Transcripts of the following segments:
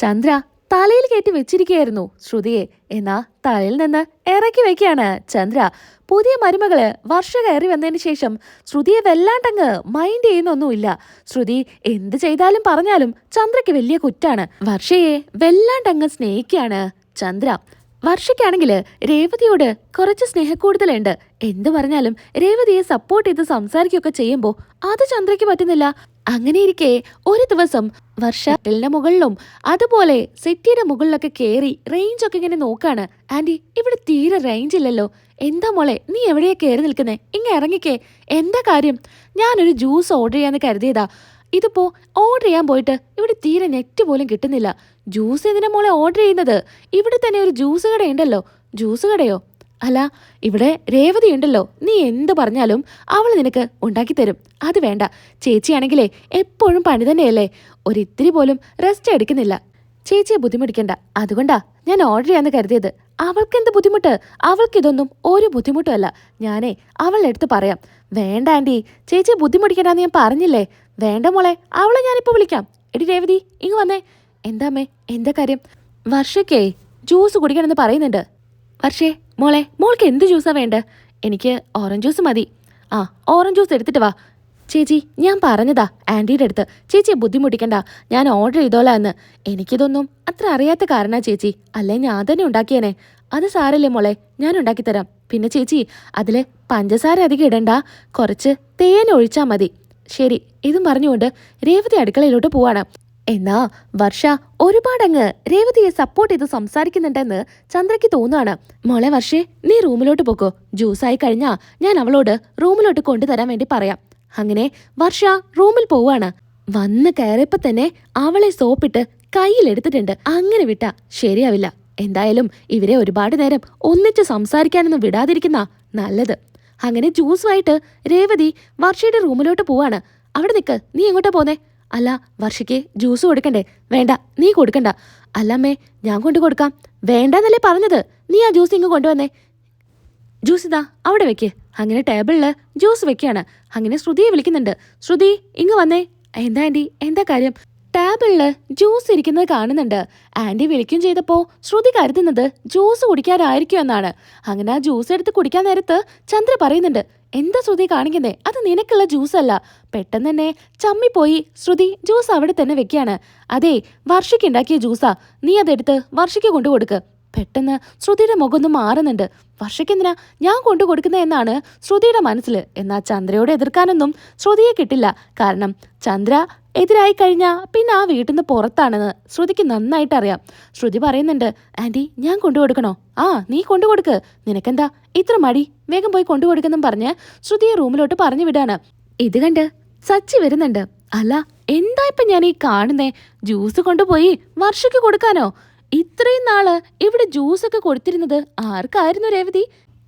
ചന്ദ്ര തലയിൽ കയറ്റി വെച്ചിരിക്കുകയായിരുന്നു. ശ്രുതിയെ എന്നാ തലയിൽ നിന്ന് ഇറക്കി വെക്കുകയാണ് ചന്ദ്ര. പുതിയ മരുമകൾ വർഷ കയറി വന്നതിന് ശേഷം ശ്രുതിയെ വല്ലാണ്ടങ്ങ് മൈൻഡ് ചെയ്യുന്നൊന്നുമില്ല. ശ്രുതി എന്ത് ചെയ്താലും പറഞ്ഞാലും ചന്ദ്രയ്ക്ക് വലിയ കുറ്റാണ്. വർഷയെ വല്ലാണ്ടങ്ങ് സ്നേഹിക്കുകയാണ് ചന്ദ്ര. വർഷയ്ക്കാണെങ്കിൽ രേവതിയോട് കുറച്ച് സ്നേഹക്കൂടുതലുണ്ട്. എന്ത് പറഞ്ഞാലും രേവതിയെ സപ്പോർട്ട് ചെയ്ത് സംസാരിക്കുകയൊക്കെ ചെയ്യുമ്പോൾ അത് ചന്ദ്രയ്ക്ക് പറ്റുന്നില്ല. അങ്ങനെയിരിക്കെ ഒരു ദിവസം വർഷ ടെലിന്റെ മുകളിലും അതുപോലെ സെറ്റിയുടെ മുകളിലൊക്കെ കയറി റേഞ്ച് ഒക്കെ ഇങ്ങനെ നോക്കാണ്. ആന്റി ഇവിടെ തീരെ റേഞ്ച് ഇല്ലല്ലോ. എന്താ മോളെ നീ എവിടെയാ കയറി നിൽക്കുന്നേ? ഇങ്ങ ഇറങ്ങിക്കേ. എന്താ കാര്യം? ഞാനൊരു ജ്യൂസ് ഓർഡർ ചെയ്യാന്ന് കരുതിയതാ. ഇതിപ്പോ ഓർഡർ ചെയ്യാൻ പോയിട്ട് ഇവിടെ തീരെ നെറ്റ് പോലും കിട്ടുന്നില്ല. ജ്യൂസ് എന്തിനാ മോളെ ഓർഡർ ചെയ്യുന്നത്? ഇവിടെ തന്നെ ഒരു ജ്യൂസ് കടയുണ്ടല്ലോ. ജ്യൂസ് കടയോ? അല്ല ഇവിടെ രേവതി ഉണ്ടല്ലോ. നീ എന്ത് പറഞ്ഞാലും അവൾ നിനക്ക് ഉണ്ടാക്കി തരും. അത് വേണ്ട. ചേച്ചിയാണെങ്കിലേ എപ്പോഴും പണി തന്നെയല്ലേ? ഒരിത്തിരി പോലും റെസ്റ്റ് എടുക്കുന്നില്ല. ചേച്ചിയെ ബുദ്ധിമുട്ടിക്കണ്ട. അതുകൊണ്ടാ ഞാൻ ഓർഡർ ചെയ്യാന്ന് കരുതിയത്. അവൾക്ക് എന്ത് ബുദ്ധിമുട്ട്? അവൾക്കിതൊന്നും ഒരു ബുദ്ധിമുട്ടുമല്ല ഞാനേ അവളുടെ അടുത്ത് പറയാം. വേണ്ട ആന്റി ചേച്ചിയെ ബുദ്ധിമുട്ടിക്കണ്ടെന്ന് ഞാൻ പറഞ്ഞില്ലേ? വേണ്ട മോളെ. അവളെ ഞാനിപ്പോൾ വിളിക്കാം. എടി രേവതി ഇങ്ങ് വന്നേ. എന്താമ്മേ എന്താ കാര്യം? വർഷയ്ക്കേ ജ്യൂസ് കുടിക്കണമെന്ന് പറയുന്നുണ്ട്. വർഷേ മോളെ മോൾക്ക് എന്ത് ജ്യൂസാണ് വേണ്ടത് എനിക്ക് ഓറഞ്ച് ജ്യൂസ് മതി. ആ ഓറഞ്ച് ജ്യൂസ് എടുത്തിട്ട് വാ. ചേച്ചി ഞാൻ പറഞ്ഞതാ ആന്റിയുടെ അടുത്ത്. ചേച്ചിയെ ബുദ്ധിമുട്ടിക്കണ്ട ഞാൻ ഓർഡർ ചെയ്തോളാം എന്ന്. എനിക്കിതൊന്നും അത്ര അറിയാത്ത കാരണാ ചേച്ചി. അല്ലേ ഞാൻ തന്നെ ഉണ്ടാക്കിയേനെ. അത് സാരല്ലേ മോളെ ഞാൻ ഉണ്ടാക്കിത്തരാം. പിന്നെ ചേച്ചി അതിൽ പഞ്ചസാര അധികം ഇടണ്ട. കുറച്ച് തേൻ ഒഴിച്ചാൽ മതി. ശരി ഇതും പറഞ്ഞുകൊണ്ട് രേവതി അടുക്കളയിലോട്ട് പോവാണ്. എന്നാ വർഷ ഒരുപാടങ്ങ് രേവതിയെ സപ്പോർട്ട് ചെയ്ത് സംസാരിക്കുന്നുണ്ടെന്ന് ചന്ദ്രയ്ക്ക് തോന്നുകയാണ് മോളെ വർഷേ നീ റൂമിലോട്ട് പോക്കോ. ജ്യൂസായി കഴിഞ്ഞാ ഞാൻ അവളോട് റൂമിലോട്ട് കൊണ്ടുതരാൻ വേണ്ടി പറയാം. അങ്ങനെ വർഷ റൂമിൽ പോവാണ് വന്ന് കയറിയപ്പോ തന്നെ അവളെ സോപ്പിട്ട് കയ്യിലെടുത്തിട്ടുണ്ട് അങ്ങനെ വിട്ട ശരിയാവില്ല. എന്തായാലും ഇവരെ ഒരുപാട് നേരം ഒന്നിച്ച് സംസാരിക്കാനൊന്നും വിടാതിരിക്കുന്ന നല്ലത്. അങ്ങനെ ജ്യൂസുമായിട്ട് രേവതി വർഷയുടെ റൂമിലോട്ട് പോവാണ്. അവിടെ നിൽക്ക് നീ എങ്ങോട്ടാ പോന്നേ? അല്ല വർഷയ്ക്ക് ജ്യൂസ് കൊടുക്കണ്ടേ? വേണ്ട നീ കൊടുക്കണ്ട. അല്ലമ്മേ ഞാൻ കൊണ്ടു കൊടുക്കാം. വേണ്ടെന്നല്ലേ പറഞ്ഞത്? നീ ആ ജ്യൂസ് ഇങ്ങ് കൊണ്ടുവന്നേ. ജ്യൂസ് ഇതാ അവിടെ വെക്ക്. അങ്ങനെ ടേബിളിൽ ജ്യൂസ് വെക്കുകയാണ് അങ്ങനെ ശ്രുതിയെ വിളിക്കുന്നുണ്ട്. ശ്രുതി ഇങ്ങ് വന്നേ. എന്താ ആന്റി എന്താ കാര്യം? ടേബിളിൽ ജ്യൂസ് ഇരിക്കുന്നത് കാണുന്നുണ്ട്. ആന്റി വിളിക്കും ചെയ്തപ്പോ ശ്രുതി കരുതുന്നത് ജ്യൂസ് കുടിക്കാനായിരിക്കും എന്നാണ്. അങ്ങനെ ആ ജ്യൂസ് എടുത്ത് കുടിക്കാൻ നേരത്ത് ചന്ദ്ര പറയുന്നുണ്ട് എന്താ ശ്രുതി കാണിക്കുന്നേ? അത് നിനക്കുള്ള ജ്യൂസ് അല്ല. പെട്ടെന്ന് തന്നെ ചമ്മിപ്പോയി ശ്രുതി ജ്യൂസ് അവിടെ തന്നെ വെക്കുകയാണ്. അതെ വർഷയ്ക്ക് ഉണ്ടാക്കിയ ജ്യൂസാ. നീ അതെടുത്ത് വർഷയ്ക്ക് കൊണ്ടു കൊടുക്ക് പെട്ടെന്ന് ശ്രുതിയുടെ മുഖമൊന്ന് മാറുന്നുണ്ട്. വർഷയ്ക്കെന്തിനാ ഞാൻ കൊണ്ടു കൊടുക്കുന്നത് എന്നാണ് ശ്രുതിയുടെ മനസ്സിൽ. എന്നാൽ ചന്ദ്രയോട് എതിർക്കാനൊന്നും ശ്രുതിയെ കിട്ടില്ല. കാരണം ചന്ദ്ര എതിരായി കഴിഞ്ഞാൽ പിന്നെ ആ വീട്ടിൽ നിന്ന് പുറത്താണെന്ന് ശ്രുതിക്ക് നന്നായിട്ട് അറിയാം. ശ്രുതി പറയുന്നുണ്ട് ആന്റി ഞാൻ കൊണ്ടു കൊടുക്കണോ? ആ നീ കൊണ്ടു കൊടുക്ക്. നിനക്കെന്താ? ഇത്ര മടി. വേഗം പോയി കൊണ്ടു കൊടുക്കുന്നും പറഞ്ഞ് ശ്രുതിയെ റൂമിലോട്ട് പറഞ്ഞു വിടാണ്. ഇത് കണ്ട് സച്ചി വരുന്നുണ്ട്. അല്ല എന്താ ഇപ്പം ഞാൻ ഈ കാണുന്നേ? ജ്യൂസ് കൊണ്ടുപോയി വർഷയ്ക്ക് കൊടുക്കാനോ? ഇത്രയും നാൾ ഇവിടെ ജ്യൂസ് ഒക്കെ കൊടുത്തിരുന്നത് ആർക്കായിരുന്നു രേവതി?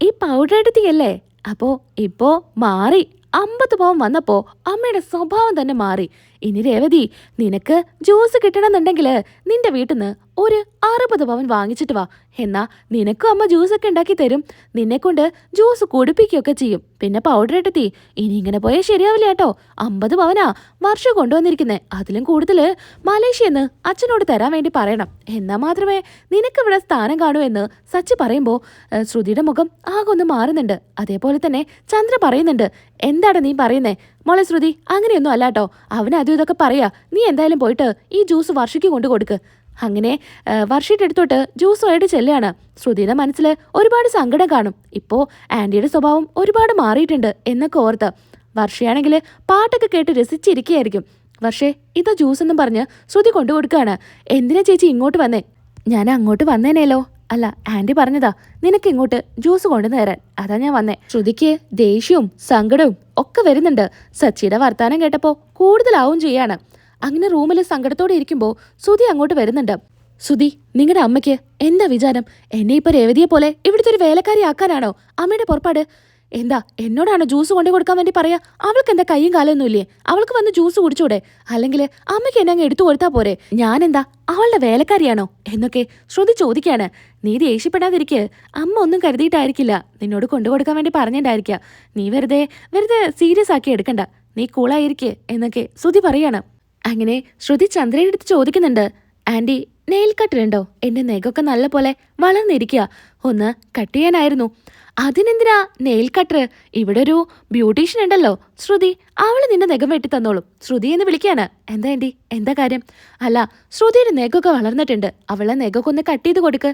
ഈ പൗഡർ എടുത്തിയല്ലേ? അപ്പോ ഇപ്പോ മാറി. അമ്പത് പവൻ വന്നപ്പോ അമ്മയുടെ സ്വഭാവം തന്നെ മാറി. ഇനി രേവതി നിനക്ക് ജ്യൂസ് കിട്ടണമെന്നുണ്ടെങ്കിൽ നിന്റെ വീട്ടിൽ നിന്ന് ഒരു അറുപത് പവൻ വാങ്ങിച്ചിട്ട് വാ. എന്നാ നിനക്കും അമ്മ ജ്യൂസൊക്കെ ഉണ്ടാക്കി തരും. നിന്നെ കൊണ്ട് ജ്യൂസ് കുടിപ്പിക്കുകയൊക്കെ ചെയ്യും. പിന്നെ പൗഡർ ഇട്ടെത്തി ഇനി ഇങ്ങനെ പോയാൽ ശരിയാവില്ല കേട്ടോ. അമ്പത് പവനാ വർഷം കൊണ്ടുവന്നിരിക്കുന്നേ. അതിലും കൂടുതൽ മലേഷ്യന്ന് അച്ഛനോട് തരാൻ വേണ്ടി പറയണം. എന്നാ മാത്രമേ നിനക്കിവിടെ സ്ഥാനം കാണൂ എന്ന് സച്ചി പറയുമ്പോൾ ശ്രുതിയുടെ മുഖം ആകെ ഒന്ന് മാറുന്നുണ്ട്. അതേപോലെ തന്നെ ചന്ദ്ര പറയുന്നുണ്ട്. എന്താണ് നീ പറയുന്നേ? മോളെ ശ്രുതി അങ്ങനെയൊന്നും അല്ലാട്ടോ അവൻ അതും ഇതൊക്കെ പറയാ. നീ എന്തായാലും പോയിട്ട് ഈ ജ്യൂസ് വർഷയ്ക്ക് കൊണ്ടു കൊടുക്ക് അങ്ങനെ വർഷീറ്റ് എടുത്തോട്ട് ജ്യൂസുമായിട്ട് ചെല്ലുകയാണ്. ശ്രുതിയുടെ മനസ്സിൽ ഒരുപാട് സങ്കടം കാണും. ഇപ്പോൾ ആന്റിയുടെ സ്വഭാവം ഒരുപാട് മാറിയിട്ടുണ്ട് എന്നൊക്കെ ഓർത്ത് വർഷയാണെങ്കിൽ പാട്ടൊക്കെ കേട്ട് രസിച്ചിരിക്കുകയായിരിക്കും. പക്ഷേ ഇതാ ജ്യൂസ് എന്നും പറഞ്ഞ് ശ്രുതി കൊണ്ടു കൊടുക്കുകയാണ്. എന്തിനാ ചേച്ചി ഇങ്ങോട്ട് വന്നേ? ഞാൻ അങ്ങോട്ട് വന്നേനേലോ? അല്ല ആന്റി പറഞ്ഞതാ നിനക്ക് ഇങ്ങോട്ട് ജ്യൂസ് കൊണ്ടുവന്ന് തരാൻ. അതാ ഞാൻ വന്നേ. ശ്രുതിക്ക് ദേഷ്യവും സങ്കടവും ഒക്കെ വരുന്നുണ്ട്. സച്ചിയുടെ വർത്താനം കേട്ടപ്പോൾ കൂടുതലാവും ചെയ്യാണ്. അങ്ങനെ റൂമിൽ സങ്കടത്തോടെ ഇരിക്കുമ്പോൾ സുധി അങ്ങോട്ട് വരുന്നുണ്ട്. സുധി നിങ്ങളുടെ അമ്മയ്ക്ക് എന്താ വിചാരം? എന്നെ ഇപ്പൊ രേവതിയെ പോലെ ഇവിടുത്തെ ഒരു വേലക്കാരി ആക്കാനാണോ? അമ്മയുടെ പുറപ്പാട്. എന്താ എന്നോടാണോ ജ്യൂസ് കൊണ്ടു കൊടുക്കാൻ വേണ്ടി പറയാ? അവൾക്ക് എന്താ കൈയും കാലൊന്നും ഇല്ലേ? അവൾക്ക് വന്ന് ജ്യൂസ് കുടിച്ചൂടെ? അല്ലെങ്കിൽ അമ്മയ്ക്ക് എന്നെ അങ്ങ് എടുത്തു കൊടുത്താ പോരെ? ഞാനെന്താ അവളുടെ വേലക്കാരിയാണോ? എന്നൊക്കെ ശ്രുതി ചോദിക്കാണ്. നീ ദേഷ്യപ്പെടാതിരിക്കെ. അമ്മ ഒന്നും കരുതിയിട്ടായിരിക്കില്ല. നിന്നോട് കൊണ്ടു കൊടുക്കാൻ വേണ്ടി പറഞ്ഞിട്ടായിരിക്കാം നീ വെറുതെ വെറുതെ സീരിയസ് ആക്കി എടുക്കണ്ട. നീ കൂളായിരിക്കെ എന്നൊക്കെ ശ്രുതി പറയാണ്. അങ്ങനെ ശ്രുതി ചന്ദ്രയുടെ അടുത്ത് ചോദിക്കുന്നുണ്ട് ആന്റി നെയിൽ കട്ടിലുണ്ടോ? എന്റെ നെഗൊക്കെ നല്ല പോലെ വളർന്നിരിക്കുക ഒന്ന് കട്ട് ചെയ്യാനായിരുന്നു. അതിനെന്തിനാ നെയിൽ കട്ടർ ഇവിടെ ഒരു ബ്യൂട്ടീഷ്യൻ ഉണ്ടല്ലോ. ശ്രുതി അവൾ നിന്റെ നെഗം വെട്ടി തന്നോളും. ശ്രുതി എന്ന് വിളിക്കാണ്. എന്താ ആന്റി? എന്താ കാര്യം? അല്ല ശ്രുതിയുടെ നെഗൊക്കെ വളർന്നിട്ടുണ്ട്. അവളെ നെഗൊക്കെ ഒന്ന് കട്ട് ചെയ്ത് കൊടുക്ക്.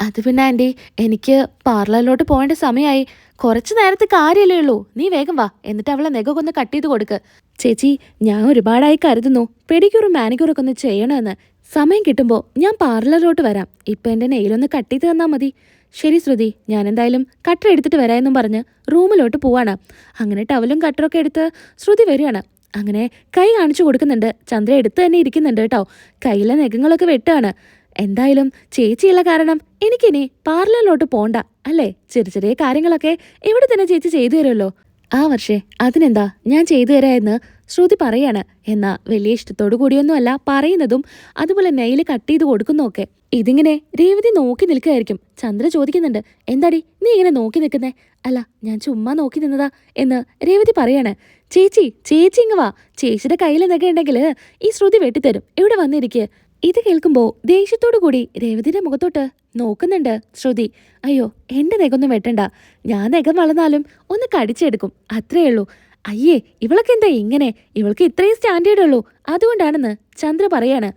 അത് പിന്നെ ആന്റി എനിക്ക് പാർലറിലോട്ട് പോകേണ്ട സമയമായി. കുറച്ച് നേരത്തെ കാര്യമല്ലേ ഉള്ളൂ. നീ വേഗം വാ. എന്നിട്ട് അവളെ നെഗൊക്കെ ഒന്ന് കട്ട് ചെയ്ത് കൊടുക്ക്. ചേച്ചി ഞാൻ ഒരുപാടായി കരുതുന്നു. പെഡിക്യൂറും മാനിക്യൂറൊക്കെ ഒന്ന് ചെയ്യണമെന്ന്. സമയം കിട്ടുമ്പോൾ ഞാൻ പാർലറിലോട്ട് വരാം. ഇപ്പം എന്റെ നെയിലൊന്ന് കട്ട് ചെയ്ത് തന്നാൽ മതി. ശരി ശ്രുതി ഞാൻ എന്തായാലും കട്ടർ എടുത്തിട്ട് വരാമെന്നും പറഞ്ഞ് റൂമിലോട്ട് പോവാണ്. അങ്ങനെ ടവലും കട്ടറൊക്കെ എടുത്ത് ശ്രുതി വരികയാണ്. അങ്ങനെ കൈ കാണിച്ചു കൊടുക്കുന്നുണ്ട്. ചന്ദ്ര എടുത്ത് തന്നെ ഇരിക്കുന്നുണ്ട് കേട്ടോ. കയ്യിലെ നഖങ്ങളൊക്കെ വെട്ടാണ്. എന്തായാലും ചേച്ചിയുള്ള കാരണം എനിക്കിനി പാർലറിലോട്ട് പോണ്ട അല്ലേ? ചെറിയ ചെറിയ കാര്യങ്ങളൊക്കെ ഇവിടെ തന്നെ ചേച്ചി ചെയ്തു തരുമല്ലോ. ആ വർഷേ അതിനെന്താ? ഞാൻ ചെയ്തു തരാമെന്ന് ശ്രുതി പറയാണ്. എന്നാ വലിയ ഇഷ്ടത്തോടു കൂടിയൊന്നുമല്ല പറയുന്നതും അതുപോലെ നെയിൽ കട്ട് ചെയ്ത് കൊടുക്കുന്നൊക്കെ ഇതിങ്ങനെ രേവതി നോക്കി നിൽക്കുകയായിരിക്കും ചന്ദ്ര ചോദിക്കുന്നുണ്ട് എന്താടി നീ ഇങ്ങനെ നോക്കി നിൽക്കുന്നേ? അല്ല ഞാൻ ചുമ്മാ നോക്കി നിന്നതാ എന്ന് രേവതി പറയാണ്. ചേച്ചി ചേച്ചി ഇങ്ങ് വാ. ചേച്ചിയുടെ കയ്യിൽ എന്തൊക്കെ ഉണ്ടെങ്കിൽ ഈ ശ്രുതി വെട്ടിത്തരും. ഇവിടെ വന്നിരിക്കുക ഇത് കേൾക്കുമ്പോൾ ദേഷ്യത്തോടു കൂടി രേവതിയുടെ മുഖത്തോട്ട് നോക്കുന്നുണ്ട് ശ്രുതി. അയ്യോ എന്റെ നെഗൊന്നും വെട്ടണ്ട. ഞാൻ നെഗം വളർന്നാലും ഒന്ന് കടിച്ചെടുക്കും. അത്രേ ഉള്ളൂ. അയ്യേ ഇവളൊക്കെ എന്താ ഇങ്ങനെ? ഇവൾക്ക് ഇത്രയും സ്റ്റാൻഡേർഡ് ഉള്ളൂ. അതുകൊണ്ടാണെന്ന് ചന്ദ്ര പറയാണ്.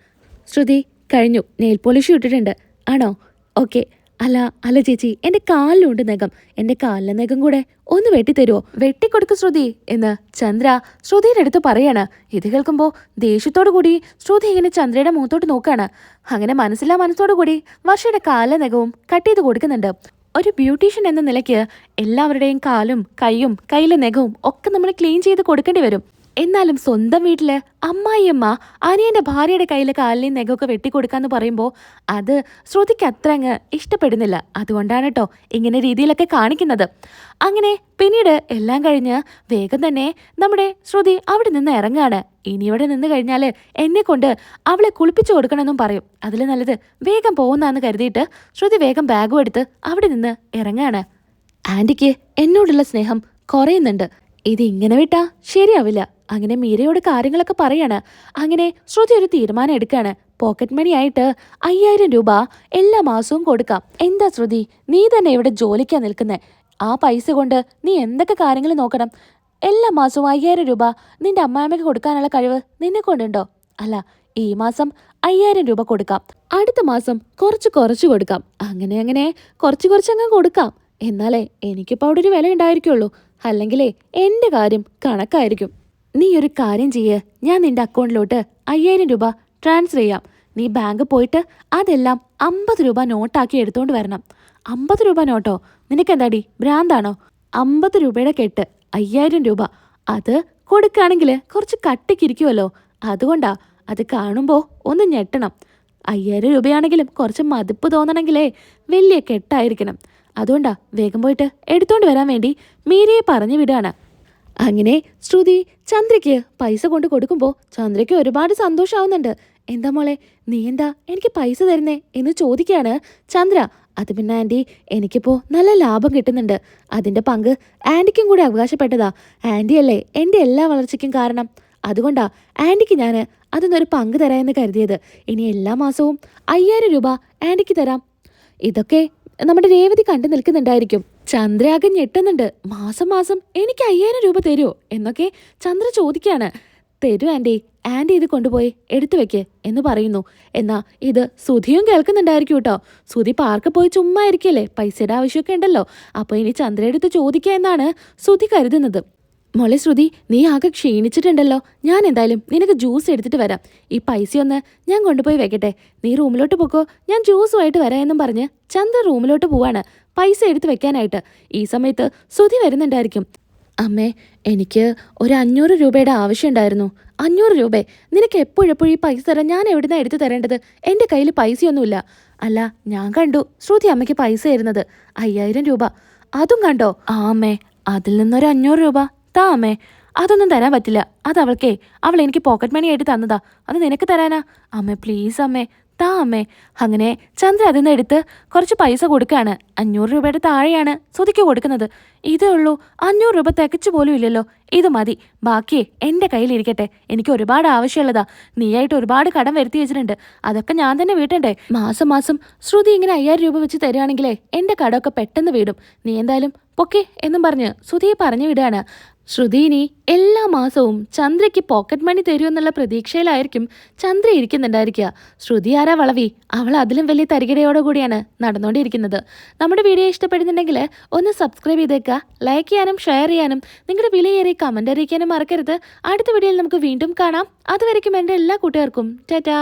ശ്രുതി കഴിഞ്ഞു. നെയിൽ പോളിഷ് ഇട്ടിട്ടുണ്ട്. ആണോ? ഓക്കെ. അല്ല അല്ല ചേച്ചി എന്റെ കാലിലുണ്ട് നഖം. എന്റെ കാലിലെ നഖം കൂടെ ഒന്ന് വെട്ടിത്തരുമോ വെട്ടിക്കൊടുക്ക് ശ്രുതി എന്ന് ചന്ദ്ര ശ്രുതിയുടെ അടുത്ത് പറയാണ്. ഇത് കേൾക്കുമ്പോൾ ദേഷ്യത്തോടു കൂടി ശ്രുതി ഇങ്ങനെ ചന്ദ്രയുടെ മുഖത്തോട്ട് നോക്കാണ്. അങ്ങനെ മനസ്സിലാ മനസ്സോടു കൂടി വർഷയുടെ കാലിലെ നഖവും കട്ട് ചെയ്ത് കൊടുക്കുന്നുണ്ട്. ഒരു ബ്യൂട്ടീഷ്യൻ എന്ന നിലയ്ക്ക് എല്ലാവരുടെയും കാലും കൈയും കയ്യിലെ നഖവും ഒക്കെ നമ്മൾ ക്ലീൻ ചെയ്ത് കൊടുക്കേണ്ടി വരും. എന്നാലും സ്വന്തം വീട്ടിൽ അമ്മായിയമ്മ അനിയന്റെ ഭാര്യയുടെ കയ്യിലെ കാലിലെയും നെഗമൊക്കെ വെട്ടിക്കൊടുക്കാന്ന് പറയുമ്പോൾ അത് ശ്രുതിക്ക് അത്ര അങ്ങ് ഇഷ്ടപ്പെടുന്നില്ല. അതുകൊണ്ടാണ് കേട്ടോ ഇങ്ങനെ രീതിയിലൊക്കെ കാണിക്കുന്നത്. അങ്ങനെ പിന്നീട് എല്ലാം കഴിഞ്ഞ് വേഗം തന്നെ നമ്മുടെ ശ്രുതി അവിടെ നിന്ന് ഇറങ്ങാണ്. ഇനി ഇവിടെ നിന്ന് കഴിഞ്ഞാൽ എന്നെ കൊണ്ട് അവളെ കുളിപ്പിച്ചു കൊടുക്കണമെന്നും പറയും. അതിൽ നല്ലത് വേഗം പോകുന്നാന്ന് കരുതിയിട്ട് ശ്രുതി വേഗം ബാഗും എടുത്ത് അവിടെ നിന്ന് ഇറങ്ങാണ്. ആന്റിക്ക് എന്നോടുള്ള സ്നേഹം കുറയുന്നുണ്ട്. ഇത് ഇങ്ങനെ വിട്ടാ ശരിയാവില്ല. അങ്ങനെ മീരയോട് കാര്യങ്ങളൊക്കെ പറയാണ്. അങ്ങനെ ശ്രുതി ഒരു തീരുമാനം എടുക്കാണ്. പോക്കറ്റ് മണി ആയിട്ട് അയ്യായിരം രൂപ എല്ലാ മാസവും കൊടുക്കാം. എന്താ ശ്രുതി? നീ തന്നെ ഇവിടെ ജോലിക്കാ നിൽക്കുന്നേ. ആ പൈസ കൊണ്ട് നീ എന്തൊക്കെ കാര്യങ്ങൾ നോക്കണം? എല്ലാ മാസവും അയ്യായിരം രൂപ നിന്റെ അമ്മാമ്മയ്ക്ക് കൊടുക്കാനുള്ള കഴിവ് നിന്നെ കൊണ്ടുണ്ടോ? അല്ല ഈ മാസം അയ്യായിരം രൂപ കൊടുക്കാം. അടുത്ത മാസം കുറച്ച് കുറച്ച് കൊടുക്കാം. അങ്ങനെ അങ്ങനെ കുറച്ച് കുറച്ച് അങ്ങ് കൊടുക്കാം. എന്നാലേ എനിക്കിപ്പോൾ അവിടെ ഒരു വില ഉണ്ടായിരിക്കുള്ളൂ. അല്ലെങ്കിലേ എന്റെ കാര്യം കണക്കായിരിക്കും. നീ ഒരു കാര്യം ചെയ്യ്. ഞാൻ നിന്റെ അക്കൗണ്ടിലോട്ട് അയ്യായിരം രൂപ ട്രാൻസ്ഫർ ചെയ്യാം. നീ ബാങ്ക് പോയിട്ട് അതെല്ലാം അമ്പത് രൂപ നോട്ടാക്കി എടുത്തുകൊണ്ട് വരണം. അമ്പത് രൂപ നോട്ടോ? നിനക്കെന്താടി? ഭ്രാന്താണോ? അമ്പത് രൂപയുടെ കെട്ട് അയ്യായിരം രൂപ. അത് കൊടുക്കുകയാണെങ്കിൽ കുറച്ച് കട്ടിക്കിരിക്കുമല്ലോ അതുകൊണ്ടാ അത് കാണുമ്പോൾ ഒന്ന് ഞെട്ടണം. അയ്യായിരം രൂപയാണെങ്കിലും കുറച്ച് മതിപ്പ് തോന്നണമെങ്കിലേ വലിയ കെട്ടായിരിക്കണം. അതുകൊണ്ടാ വേഗം പോയിട്ട് എടുത്തോണ്ട് വരാൻ വേണ്ടി മീരയെ പറഞ്ഞു വിടാണ്. അങ്ങനെ ശ്രുതി ചന്ദ്രയ്ക്ക് പൈസ കൊണ്ട് കൊടുക്കുമ്പോൾ ചന്ദ്രയ്ക്ക് ഒരുപാട് സന്തോഷമാവുന്നുണ്ട് എന്താ മോളെ നീ എന്താ എനിക്ക് പൈസ തരുന്നേ എന്ന് ചോദിക്കുകയാണ് ചന്ദ്ര. അത് പിന്നെ ആന്റി എനിക്കിപ്പോൾ നല്ല ലാഭം കിട്ടുന്നുണ്ട്. അതിന്റെ പങ്ക് ആന്റിക്കും കൂടി അവകാശപ്പെട്ടതാ. ആന്റിയല്ലേ എന്റെ എല്ലാ വളർച്ചയ്ക്കും കാരണം. അതുകൊണ്ടാ ആന്റിക്ക് ഞാൻ അതിനൊരു പങ്ക് തരാമെന്ന് കരുതിയത്. ഇനി എല്ലാ മാസവും അയ്യായിരം രൂപ ആന്റിക്ക് തരാം. ഇതൊക്കെ നമ്മുടെ രേവതി കണ്ടു നിൽക്കുന്നുണ്ടായിരിക്കും. ചന്ദ്രയാകെ ഞെട്ടുന്നുണ്ട്. മാസം മാസം എനിക്ക് അയ്യായിരം രൂപ തരുമോ എന്നൊക്കെ ചന്ദ്ര ചോദിക്കാണ്. തരൂ ആന്റി ആന്റി ഇത് കൊണ്ടുപോയി എടുത്തു വെക്ക് എന്ന് പറയുന്നു. എന്നാ ഇത് സുധിയും കേൾക്കുന്നുണ്ടായിരിക്കും കേട്ടോ. സുധി പാർക്ക് പോയി ചുമ്മാ ഇരിക്കല്ലേ? പൈസയുടെ ആവശ്യമൊക്കെ ഉണ്ടല്ലോ. അപ്പോൾ ഇനി ചന്ദ്രയെടുത്ത് ചോദിക്കുക എന്നാണ് സുധി കരുതുന്നത്. മോളെ ശ്രുതി നീ ആകെ ക്ഷീണിച്ചിട്ടുണ്ടല്ലോ. ഞാൻ എന്തായാലും നിനക്ക് ജ്യൂസ് എടുത്തിട്ട് വരാം. ഈ പൈസയൊന്ന് ഞാൻ കൊണ്ടുപോയി വെക്കട്ടെ. നീ റൂമിലോട്ട് പോക്കോ. ഞാൻ ജ്യൂസുമായിട്ട് വരാം എന്നും പറഞ്ഞ് ചന്ദ്ര റൂമിലോട്ട് പോവാണ്. പൈസ എടുത്തു വെക്കാനായിട്ട്. ഈ സമയത്ത് സുധി വരുന്നുണ്ടായിരിക്കും. അമ്മേ എനിക്ക് ഒരു അഞ്ഞൂറ് രൂപയുടെ ആവശ്യമുണ്ടായിരുന്നു അഞ്ഞൂറ് രൂപ. നിനക്ക് എപ്പോഴെപ്പോഴും ഈ പൈസ തരാൻ ഞാൻ നിന്ന് എടുത്തു തരേണ്ടത്? എന്റെ കയ്യിൽ പൈസയൊന്നുമില്ല. അല്ല ഞാൻ കണ്ടു. ശ്രുതി അമ്മയ്ക്ക് പൈസ തരുന്നത് അയ്യായിരം രൂപ. അതും കണ്ടോ? ആ അമ്മേ. അതിൽ നിന്നൊരു അഞ്ഞൂറ് രൂപ. താ അമ്മേ. അതൊന്നും തരാൻ പറ്റില്ല. അത് അവൾക്കേ. അവൾ എനിക്ക് പോക്കറ്റ് മണി ആയിട്ട് തന്നതാ. അത് നിനക്ക് തരാനാ? അമ്മേ പ്ലീസ് അമ്മേ. താ അമ്മേ. അങ്ങനെ ചന്ദ്ര അതിൽ നിന്ന് എടുത്ത് കുറച്ച് പൈസ കൊടുക്കുകയാണ് അഞ്ഞൂറ് രൂപയുടെ താഴെയാണ് ശ്രുതിക്ക് കൊടുക്കുന്നത്. ഇതേ ഉള്ളൂ അഞ്ഞൂറ് രൂപ തികച്ചു പോലും ഇല്ലല്ലോ. ഇത് മതി. ബാക്കിയേ എന്റെ കയ്യിലിരിക്കട്ടെ എനിക്ക് ഒരുപാട് ആവശ്യമുള്ളതാ. നീയായിട്ട് ഒരുപാട് കടം വരുത്തി വെച്ചിട്ടുണ്ട്. അതൊക്കെ ഞാൻ തന്നെ വീട്ടണ്ടേ. മാസം മാസം ശ്രുതി ഇങ്ങനെ അയ്യായിരം രൂപ വെച്ച് തരികയാണെങ്കിലേ എന്റെ കടമൊക്കെ പെട്ടെന്ന് വീടും. നീ എന്തായാലും പൊക്കെ എന്നും പറഞ്ഞ് സുധിയെ പറഞ്ഞു വിടുകയാണ്. ശ്രുതി ഇനി എല്ലാ മാസവും ചന്ദ്രയ്ക്ക് പോക്കറ്റ് മണി തരുമെന്നുള്ള പ്രതീക്ഷയിലായിരിക്കും ചന്ദ്ര ഇരിക്കുന്നുണ്ടായിരിക്കുക. ശ്രുതി ആരാ വളവി? അവൾ അതിലും വലിയ തരികിടയോടെ കൂടിയാണ് നടന്നുകൊണ്ടിരിക്കുന്നത്. നമ്മുടെ വീഡിയോ ഇഷ്ടപ്പെടുന്നുണ്ടെങ്കിൽ ഒന്ന് സബ്സ്ക്രൈബ് ചെയ്തേക്കുക ലൈക്ക് ചെയ്യാനും ഷെയർ ചെയ്യാനും നിങ്ങളുടെ വിലയേറിയ കമന്റ് അറിയിക്കാനും മറക്കരുത്. അടുത്ത വീഡിയോയിൽ നമുക്ക് വീണ്ടും കാണാം. അതുവരയ്ക്കും എന്റെ എല്ലാ കൂട്ടുകാർക്കും. ടാറ്റാ.